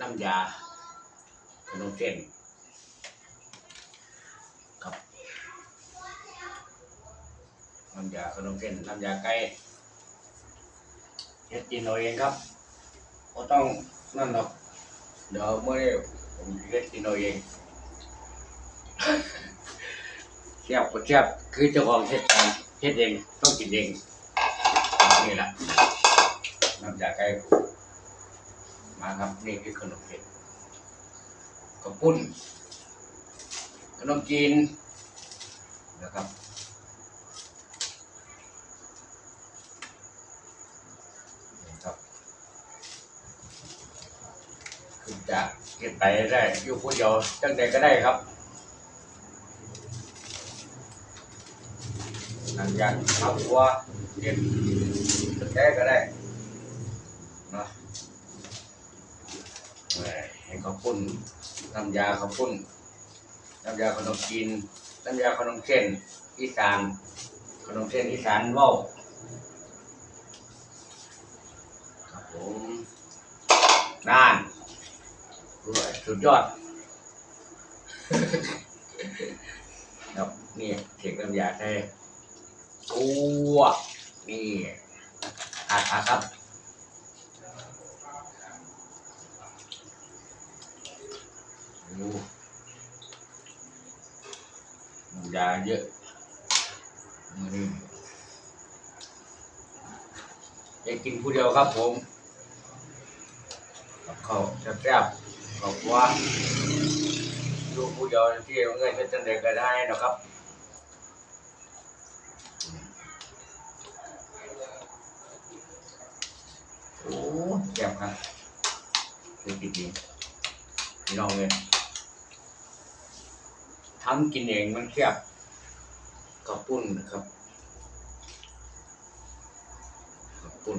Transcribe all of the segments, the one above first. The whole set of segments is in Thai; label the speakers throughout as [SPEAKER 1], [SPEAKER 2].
[SPEAKER 1] น้ำยาขนมเส้นครับน้ำยาขนมเส้นน้ำยาไก่เฮ็ดกินเอาเองครับก็ต้องนั่นหรอกเดี๋ยวเมื่อนี้ผมเฮ็ดกินเอาเองเทียบก็เทียบคือเจ้าของเฮ็ดการเฮ็ดเองต้องกินเองนี่แหละน้ำยาไก่ มาครับนี่คือขนมเส้นกระปุ้น ขนมจีนนะครับนี่ครับคือจะเก็บไปได้อยู่คนเดียวตั้งแต่ก็ได้ครับหลังจากทำวัวเก็บตั้งแต่ก็ได้นะ ให้เขาวปุ้นน้ำยาเขาวปุ้นน้ำยาขนมจีนน้ำยาขนมเส้นอีสานขนมเส้นอีสานว้าครับผมนานด้วยสุดยอดครับนี่เทคน้ำยาใช่ตัวนี่อาขาครับ ดูน้ำยาเยอะนี่ได้กินผู้เดียวครับผมกับข้าวแซ่บๆขอบว่าดูผู้เดียวที่เอาเงินจะจังเด็กก็ได้นะครับโอ้แซ่บครับคือจริงๆพี่น้องเลย ทำกินเองมันแซ่บข้าวปุ้นนะครับข้าวปุ้น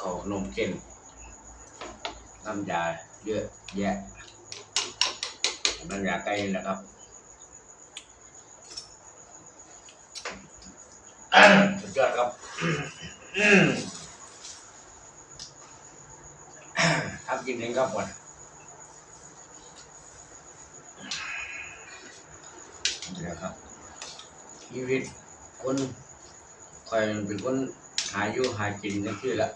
[SPEAKER 1] ข้าวนมเส้นน้ำยาเยอะแยะน้ำยาไก่นะครับสุดยอดครับทำกินเองครับวัน นี่แหละครับชีวิตคนคอยเป็นคนหาอยู่หากินกันที่ละ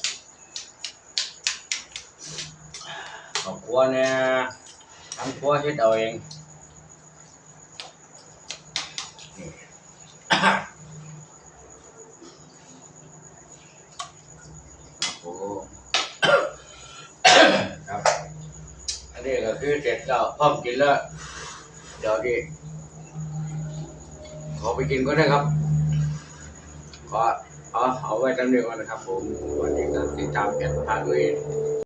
[SPEAKER 1] ครอบครัวเนี่ยทำครัวเฮ็ดเอาเองครับ อันนี้ก็คือเสร็จแล้วพร้อมกินแล้ว เดี๋ยวดิ ขอไปกินก็ได้ครับขอเอาเอาไว้จำเดียก่อนนะครับผมสวัสดีครับติดตามเพจพาด้วย